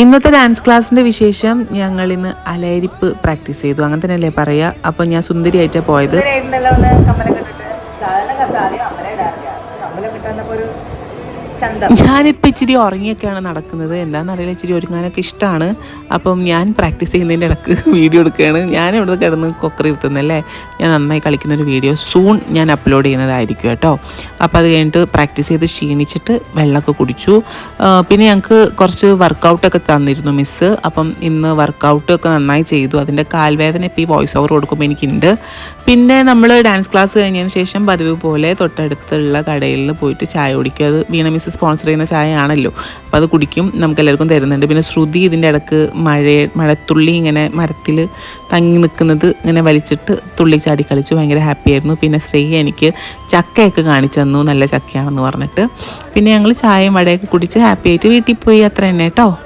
ഇന്നത്തെ ഡാൻസ് ക്ലാസ്സിന്റെ വിശേഷം ഞങ്ങൾ ഇന്ന് അലയരിപ്പ് പ്രാക്ടീസ് ചെയ്തു. അങ്ങനെ തന്നെയല്ലേ പറയാ? അപ്പൊ ഞാൻ സുന്ദരി സുന്ദരിയായിട്ടാ പോയത്. സാധാരണ ഒരു ഞാനിപ്പോൾ ഇച്ചിരി ഉറങ്ങിയൊക്കെയാണ് നടക്കുന്നത്. എന്താണെന്നറിയില്ല ഇച്ചിരി ഒരുങ്ങാനൊക്കെ ഇഷ്ടമാണ് അപ്പം ഞാൻ പ്രാക്ടീസ് ചെയ്യുന്നതിന്റെ ഇടയ്ക്ക് വീഡിയോ എടുക്കുകയാണ്. ഞാൻ ഇവിടുന്ന് കിടന്ന് കൊക്കറി ഇരുത്തുന്നല്ലേ ഞാൻ നന്നായി കളിക്കുന്ന ഒരു വീഡിയോ സൂൺ ഞാൻ അപ്ലോഡ് ചെയ്യുന്നതായിരിക്കും കേട്ടോ. അപ്പോൾ അത് കഴിഞ്ഞിട്ട് പ്രാക്ടീസ് ചെയ്ത് ക്ഷീണിച്ചിട്ട് വെള്ളമൊക്കെ കുടിച്ചു. പിന്നെ ഞങ്ങൾക്ക് കുറച്ച് വർക്കൗട്ടൊക്കെ തന്നിരുന്നു മിസ്സ് അപ്പം ഇന്ന് വർക്കൗട്ടൊക്കെ നന്നായി ചെയ്തു. അതിന്റെ കാൽവേദന ഇപ്പോൾ ഈ വോയിസ് ഓവർ കൊടുക്കുമ്പോൾ എനിക്കുണ്ട്. പിന്നെ നമ്മൾ ഡാൻസ് ക്ലാസ് കഴിഞ്ഞതിന് ശേഷം പതിവ് പോലെ തൊട്ടടുത്തുള്ള കടയിൽ പോയിട്ട് ചായ കുടിക്കുക. അത് വീണ മിസ് സ്പോൺസർ ചെയ്യുന്ന ചായ ആണല്ലോ അപ്പോൾ അത് കുടിക്കും നമുക്ക് എല്ലാവർക്കും തരുന്നുണ്ട്. പിന്നെ ശ്രുതി ഇതിന്റെ ഇടയ്ക്ക് മഴ മഴത്തുള്ളി ഇങ്ങനെ മരത്തിൽ തങ്ങി നിൽക്കുന്നത് ഇങ്ങനെ വലിച്ചിട്ട് തുള്ളി ചാടി കളിച്ചു. ഭയങ്കര ഹാപ്പി ആയിരുന്നു. പിന്നെ ശ്രീ എനിക്ക് ചക്കയൊക്കെ കാണിച്ചു തന്നു നല്ല ചക്കയാണെന്ന് പറഞ്ഞിട്ട്. പിന്നെ ഞങ്ങൾ ചായയും വടയൊക്കെ കുടിച്ച് ഹാപ്പി ആയിട്ട് വീട്ടിൽ പോയി. അത്ര തന്നെ കേട്ടോ.